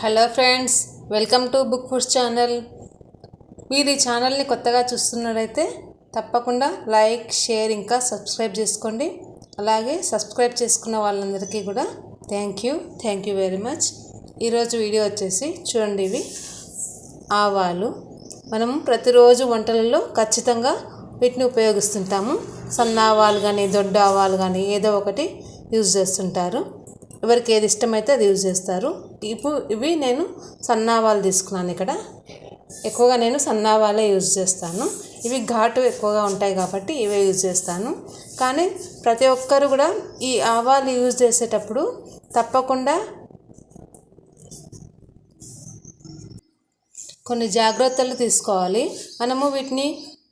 Hello friends welcome to Book Foods channel. మీరు ఈ ఛానల్ని కొత్తగా చూస్తున్నట్టయితే తప్పకుండా లైక్ షేర్ ఇంకా సబ్స్క్రైబ్ చేసుకోండి. అలాగే సబ్స్క్రైబ్ చేసుకున్న వాళ్ళందరికీ కూడా thank you thank you very much. ఈరోజు వీడియో వచ్చేసి చూడండి ఇవి. ఆవాలు. మనం ప్రతిరోజు వంటలలో ఖచ్చితంగా వీటిని ఉపయోగిస్తుంటాము. సన్న ఆవాలు కానీ దొడ్డ ఆవాలు కానీ ఏదో ఒకటి యూజ్ చేస్తుంటారు. ఎవరికి ఏది ఇష్టమైతే అది యూజ్ చేస్తారు. ఇప్పుడు ఇవి నేను సన్నావాలు తీసుకున్నాను ఇక్కడ. ఎక్కువగా నేను సన్నావాలే యూజ్ చేస్తాను. ఇవి ఘాటు ఎక్కువగా ఉంటాయి కాబట్టి ఇవే యూజ్ చేస్తాను. కానీ ప్రతి ఒక్కరు కూడా ఈ ఆవాలు యూజ్ చేసేటప్పుడు తప్పకుండా కొన్ని జాగ్రత్తలు తీసుకోవాలి. మనము వీటిని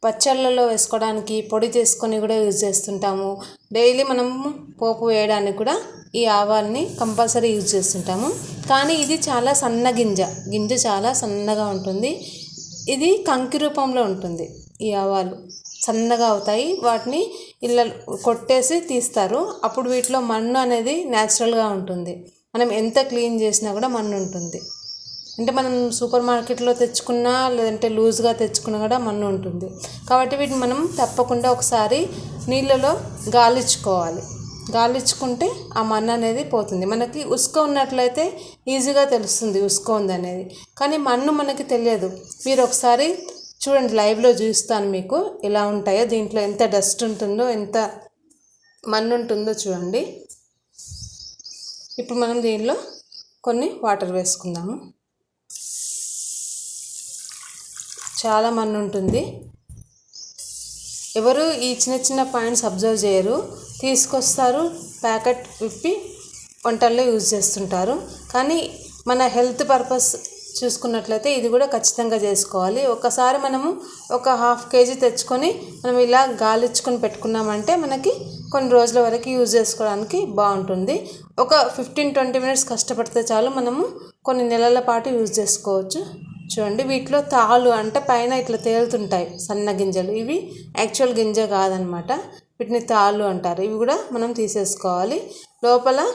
పచ్చళ్ళలో వేసుకోవడానికి పొడి చేసుకొని కూడా యూజ్ చేస్తుంటాము. డైలీ మనము పోపు వేయడానికి కూడా ఈ ఆవాల్ని కంపల్సరీ యూజ్ చేస్తుంటాము. కానీ ఇది చాలా సన్న గింజ. గింజ చాలా సన్నగా ఉంటుంది. ఇది కంకి రూపంలో ఉంటుంది ఈ ఆవాలు. సన్నగా అవుతాయి. వాటిని ఇలా కొట్టేసి తీస్తారు. అప్పుడు వీటిలో మన్ను అనేది న్యాచురల్గా ఉంటుంది. మనం ఎంత క్లీన్ చేసినా కూడా మన్ను ఉంటుంది. అంటే మనం సూపర్ మార్కెట్లో తెచ్చుకున్నా లేదంటే లూజ్గా తెచ్చుకున్నా కూడా మన్ను ఉంటుంది. కాబట్టి వీటిని మనం తప్పకుండా ఒకసారి నీళ్ళలో గాలించుకోవాలి. గాలించుకుంటే ఆ మన్ను అనేది పోతుంది. మనకి ఉసుక ఉన్నట్లయితే ఈజీగా తెలుస్తుంది ఉసుక ఉందనేది. కానీ మన్ను మనకి తెలియదు. మీరు ఒకసారి చూడండి లైవ్లో చూస్తాను మీకు ఎలా ఉంటాయో దీంట్లో ఎంత డస్ట్ ఉంటుందో ఎంత మన్ను ఉంటుందో చూడండి. ఇప్పుడు మనం దీనిలో కొన్ని వాటర్ వేసుకుందాము. చాలా మన్ను ఉంటుంది. ఎవరు ఈ చిన్న చిన్న పాయింట్స్ అబ్జర్వ్ చేయరు. తీసుకొస్తారు ప్యాకెట్ విప్పి వంటల్లో యూజ్ చేస్తుంటారు. కానీ మన హెల్త్ పర్పస్ చూసుకున్నట్లయితే ఇది కూడా ఖచ్చితంగా చేసుకోవాలి. ఒకసారి మనము ఒక హాఫ్ కేజీ తెచ్చుకొని మనం ఇలా గాలిచ్చుకొని పెట్టుకున్నామంటే మనకి కొన్ని రోజుల వరకు యూజ్ చేసుకోవడానికి బాగుంటుంది. ఒక ఫిఫ్టీన్ ట్వంటీ మినిట్స్ కష్టపడితే చాలు మనము కొన్ని నెలల పాటు యూజ్ చేసుకోవచ్చు. చూడండి వీటిలో తాళ్ళు అంటే పైన ఇట్లా తేలుతుంటాయి సన్న గింజలు. ఇవి యాక్చువల్ గింజ కాదనమాట. వీటిని తాళ్ళు అంటారు. ఇవి కూడా మనం తీసేసుకోవాలి. లోపల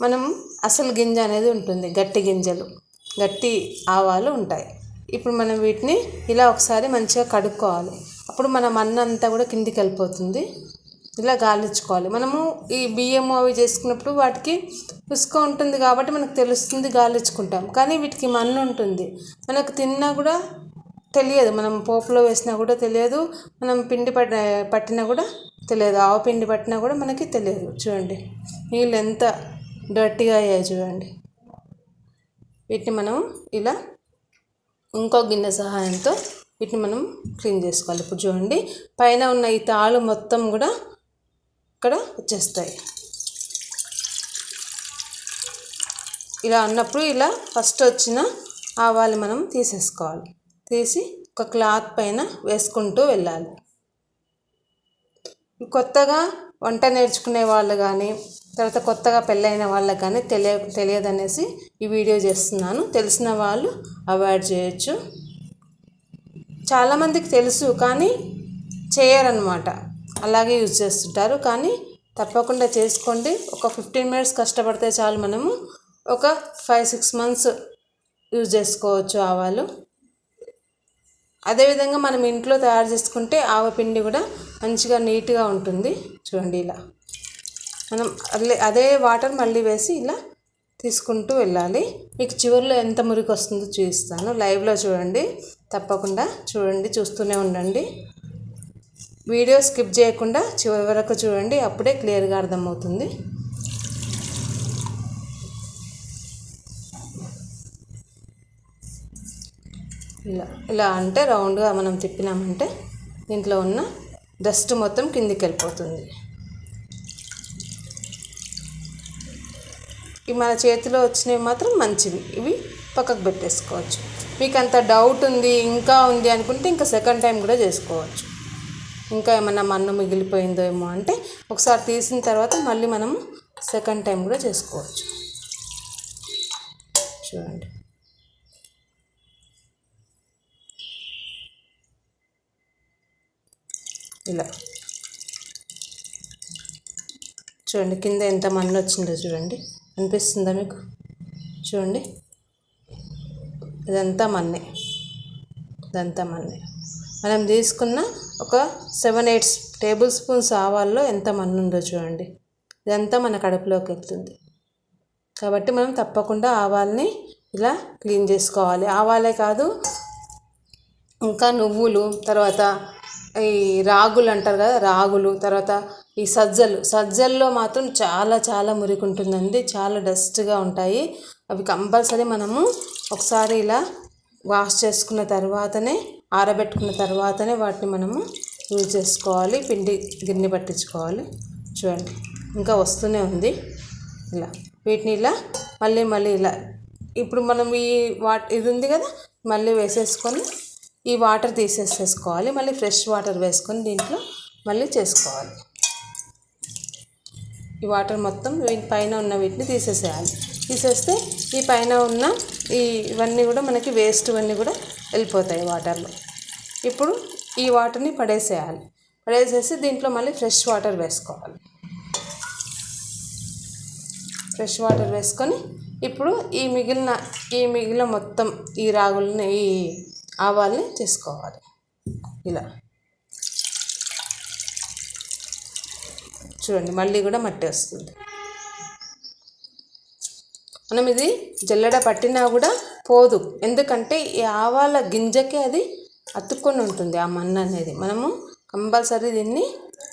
మనం అసలు గింజ అనేది ఉంటుంది గట్టి గింజలు. గట్టి ఆవాలు ఉంటాయి. ఇప్పుడు మనం వీటిని ఇలా ఒకసారి మంచిగా కడుక్కోవాలి. అప్పుడు మన మన్ను అంతా కూడా కిందికి వెళ్ళిపోతుంది. ఇలా గాలించుకోవాలి. మనము ఈ బియ్యము అవి చేసుకున్నప్పుడు వాటికి ఉసుక ఉంటుంది కాబట్టి మనకు తెలుస్తుంది గాలించుకుంటాం కానీ వీటికి మన్ను ఉంటుంది. మనకు తిన్నా కూడా తెలియదు. మనం పోపులో వేసినా కూడా తెలియదు. మనం పిండి పట్ట పట్టినా కూడా తెలియదు. ఆవు పిండి పట్టినా కూడా మనకి తెలియదు. చూడండి. నీళ్ళు ఎంత డర్టీగా అయ్యాయి చూడండి. వీటిని మనం ఇలా ఇంకో గిన్నె సహాయంతో వీటిని మనం క్లీన్ చేసుకోవాలి. ఇప్పుడు చూడండి. పైన ఉన్న ఈ తాళ్ళు మొత్తం కూడా ఇక్కడ వచ్చేస్తాయి. ఇలా అన్నప్పుడు ఇలా ఫస్ట్ వచ్చిన ఆవాలు మనం తీసేసుకోవాలి. తీసి ఒక క్లాత్ పైన వేసుకుంటూ వెళ్ళాలి. కొత్తగా వంట నేర్చుకునే వాళ్ళు కానీ తర్వాత కొత్తగా పెళ్ళైన వాళ్ళకి కానీ తెలియ తెలియదనేసి ఈ వీడియో చేస్తున్నాను. తెలిసిన వాళ్ళు అవాయిడ్ చేయొచ్చు. చాలామందికి తెలుసు కానీ చేయరనమాట అలాగే యూజ్ చేస్తుంటారు కానీ తప్పకుండా చేసుకోండి. ఒక ఫిఫ్టీన్ మినిట్స్ కష్టపడితే చాలు మనము ఒక ఫైవ్ సిక్స్ మంత్స్ యూజ్ చేసుకోవచ్చు ఆవాలు. అదేవిధంగా మనం ఇంట్లో తయారు చేసుకుంటే ఆవపిండి కూడా మంచిగా నీట్గా ఉంటుంది. చూడండి ఇలా. మనం అదే అదే వాటర్ మళ్ళీ వేసి ఇలా తీసుకుంటూ వెళ్ళాలి. మీకు చివరిలో ఎంత మురికి వస్తుందో చూపిస్తాను. లైవ్లో చూడండి. తప్పకుండా చూడండి చూస్తూనే ఉండండి. వీడియో స్కిప్ చేయకుండా చివరి వరకు చూడండి. అప్పుడే క్లియర్గా అర్థమవుతుంది. ఇలా ఇలా అంటే రౌండ్గా మనం తిప్పినామంటే దీంట్లో ఉన్న డస్ట్ మొత్తం కిందికి వెళ్ళిపోతుంది ఇవి మన చేతిలో వచ్చినవి మాత్రం మంచివి. ఇవి పక్కకు పెట్టేసుకోవచ్చు. మీకు అంత డౌట్ ఉంది ఇంకా ఉంది అనుకుంటే ఇంకా సెకండ్ టైం కూడా చేసుకోవచ్చు. ఇంకా ఏమన్నా మన్ను మిగిలిపోయిందో ఏమో అంటే ఒకసారి తీసిన తర్వాత మళ్ళీ మనము సెకండ్ టైం కూడా చేసుకోవచ్చు. చూడండి. ఇలా. చూడండి కింద ఎంత మన్ను వచ్చిందో చూడండి. అనిపిస్తుందా మీకు? చూడండి. ఇదంతా మన్నే. ఇదంతా మన్నే. మనం తీసుకున్న ఒక సెవెన్ ఎయిట్ టేబుల్ స్పూన్స్ ఆవాల్లో ఎంత మన్ను ఉందో చూడండి. ఇదంతా మన కడుపులోకి వెళ్తుంది. కాబట్టి మనం తప్పకుండా ఆవాల్ని ఇలా క్లీన్ చేసుకోవాలి. ఆవాలే కాదు ఇంకా నువ్వులు తర్వాత ఈ రాగులు అంటారు కదా రాగులు తర్వాత ఈ సజ్జలు. సజ్జల్లో మాత్రం చాలా చాలా మురికి ఉంటుందండి చాలా డస్ట్గా ఉంటాయి. అవి కంపల్సరీ మనము ఒకసారి ఇలా వాష్ చేసుకున్న తర్వాతనే ఆరబెట్టుకున్న తర్వాతనే వాటిని మనము యూజ్ చేసుకోవాలి. పిండి గిన్నె పట్టించుకోవాలి. చూడండి. ఇంకా వస్తూనే ఉంది. ఇలా వీటిని ఇలా మళ్ళీ మళ్ళీ ఇలా ఇప్పుడు మనం ఈ వాట్ ఇది ఉంది కదా మళ్ళీ వేసేసుకొని ఈ వాటర్ తీసేసేసుకోవాలి. మళ్ళీ ఫ్రెష్ వాటర్ వేసుకొని దీంట్లో మళ్ళీ చేసుకోవాలి. ఈ వాటర్ మొత్తం పైన ఉన్న వీటిని తీసేసేయాలి. తీసేస్తే ఈ పైన ఉన్న ఈ ఇవన్నీ కూడా మనకి వేస్ట్ ఇవన్నీ కూడా వెళ్ళిపోతాయి వాటర్లో. ఇప్పుడు ఈ వాటర్ని పడేసేయాలి. పడేసేసి దీంట్లో మళ్ళీ ఫ్రెష్ వాటర్ వేసుకోవాలి. ఫ్రెష్ వాటర్ వేసుకొని ఇప్పుడు ఈ మిగిలిన ఈ మిగిలిన మొత్తం ఈ రాగులని ఈ ఆవాల్ని తీసుకోవాలి ఇలా. చూడండి మళ్ళీ కూడా మట్టి వస్తుంది. మనం ఇది జల్లెడ పట్టినా కూడా పోదు. ఎందుకంటే ఈ ఆవాల గింజకే అది అతుక్కొని ఉంటుంది ఆ మన్ను అనేది. మనము కంపల్సరీ దీన్ని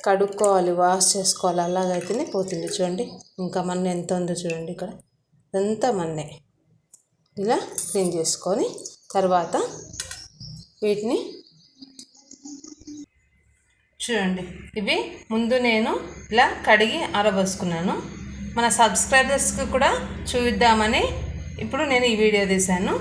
కడుక్కోవాలి వాష్ చేసుకోవాలి. అలాగైతేనే పోతుంది. చూడండి ఇంకా మన్ను ఎంత ఉందో చూడండి ఇక్కడ. ఇదంతా మన్నే. ఇలా క్లీన్ చేసుకొని తర్వాత వీటిని చూడండి. ఇవి ముందు నేను ఇలా కడిగి ఆరబోసుకున్నాను. మన సబ్స్క్రైబర్స్కి కూడా చూపిద్దామని ఇప్పుడు నేను ఈ వీడియో తీశాను.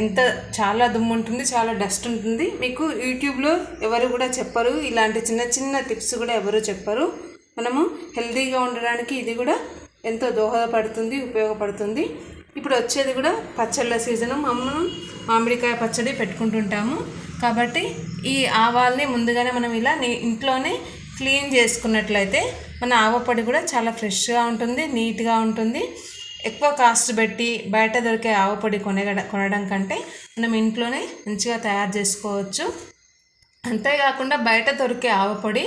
ఎంత చాలా దుమ్ము ఉంటుంది చాలా డస్ట్ ఉంటుంది. మీకు యూట్యూబ్లో ఎవరు కూడా చెప్పరు. ఇలాంటి చిన్న చిన్న టిప్స్ కూడా ఎవరు చెప్పరు. మనము హెల్తీగా ఉండడానికి ఇది కూడా ఎంతో దోహదపడుతుంది ఉపయోగపడుతుంది. ఇప్పుడు వచ్చేది కూడా పచ్చళ్ళ సీజను. మనం మామిడికాయ పచ్చడి పెట్టుకుంటుంటాము. కాబట్టి ఈ ఆవాల్ని ముందుగానే మనం ఇలా ఇంట్లోనే క్లీన్ చేసుకున్నట్లయితే మన ఆవపొడి కూడా చాలా ఫ్రెష్గా ఉంటుంది నీట్గా ఉంటుంది. ఎక్కువ కాస్ట్ పెట్టి బయట దొరికే ఆవపొడి కొనగడ కొనడం కంటే మనం ఇంట్లోనే మంచిగా తయారు చేసుకోవచ్చు. అంతేకాకుండా బయట దొరికే ఆవపొడి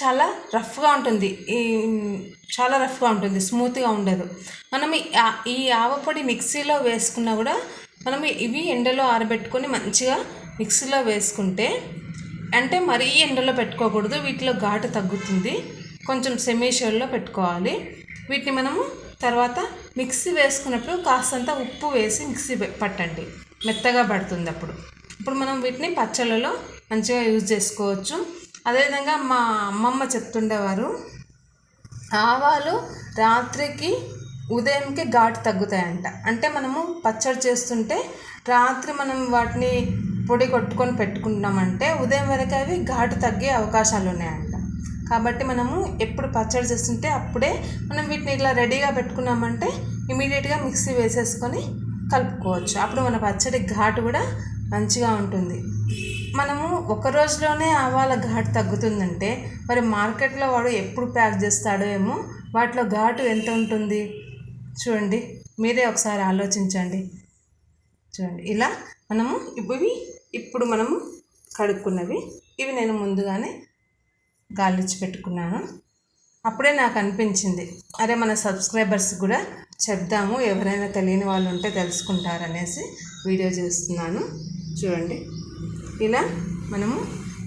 చాలా రఫ్గా ఉంటుంది. ఈ చాలా రఫ్గా ఉంటుంది. స్మూత్గా ఉండదు. మనం ఈ ఆవపొడి మిక్సీలో వేసుకున్నా కూడా మనం ఇవి ఎండలో ఆరబెట్టుకొని మంచిగా మిక్సీలో వేసుకుంటే అంటే మరీ ఎండలో పెట్టుకోకూడదు. వీటిలో ఘాటు తగ్గుతుంది. కొంచెం సెమీషోల్లో పెట్టుకోవాలి. వీటిని మనము తర్వాత మిక్సీ వేసుకున్నప్పుడు కాస్తంత ఉప్పు వేసి మిక్సీ పట్టండి. మెత్తగా పడుతుంది అప్పుడు. ఇప్పుడు మనం వీటిని పచ్చళ్ళలో మంచిగా యూజ్ చేసుకోవచ్చు. అదేవిధంగా మా అమ్మమ్మ చెప్తుండేవారు ఆవాలు రాత్రికి ఉదయంకి ఘాటు తగ్గుతాయంట. అంటే మనము పచ్చడి చేస్తుంటే రాత్రి మనం వాటిని పొడి కొట్టుకొని పెట్టుకుంటున్నామంటే ఉదయం వరకు అవి ఘాటు తగ్గే అవకాశాలు ఉన్నాయంట. కాబట్టి మనము ఎప్పుడు పచ్చడి చేస్తుంటే అప్పుడే మనం వీటిని ఇట్లా రెడీగా పెట్టుకున్నామంటే ఇమీడియట్గా మిక్సీ వేసేసుకొని కలుపుకోవచ్చు. అప్పుడు మన పచ్చడి ఘాటు కూడా మంచిగా ఉంటుంది. మనము ఒక రోజులోనే ఆవాల ఘాటు తగ్గుతుందంటే మరి మార్కెట్లో వాడు ఎప్పుడు ప్యాక్ చేస్తాడో ఏమో వాటిలో ఘాటు ఎంత ఉంటుంది? చూడండి మీరే ఒకసారి ఆలోచించండి. చూడండి ఇలా మనము ఇవి ఇప్పుడు మనము కడుక్కున్నవి ఇవి నేను ముందుగానే గాలిచ్చి పెట్టుకున్నాను. అప్పుడే నాకు అనిపించింది అరే మన సబ్స్క్రైబర్స్ కూడా చెప్దాము ఎవరైనా తెలియని వాళ్ళు ఉంటే తెలుసుకుంటారనేసి వీడియో చేస్తున్నాను. చూడండి. ఇలా మనము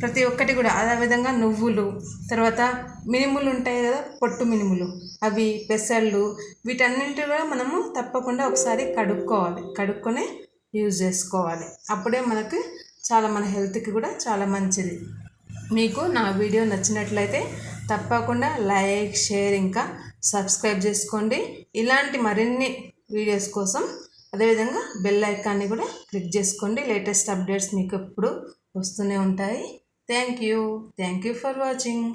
ప్రతి ఒక్కటి కూడా అదేవిధంగా నువ్వులు తర్వాత మినుములు ఉంటాయి కదా పొట్టు మినుములు. అవి పెసళ్ళు వీటన్నింటి కూడా మనము తప్పకుండా ఒకసారి కడుక్కోవాలి. కడుక్కొని యూజ్ చేసుకోవాలి. అప్పుడే మనకి చాలా మన హెల్త్కి కూడా చాలా మంచిది. మీకు నా వీడియో నచ్చినట్లయితే తప్పకుండా లైక్ షేర్ ఇంకా సబ్స్క్రైబ్ చేసుకోండి. ఇలాంటి మరిన్ని వీడియోస్ కోసం అదేవిధంగా బెల్ ఐకాన్ని కూడా క్లిక్ చేసుకోండి. లేటెస్ట్ అప్డేట్స్ మీకు ఎప్పుడు వస్తూనే ఉంటాయి. Thank you thank you for watching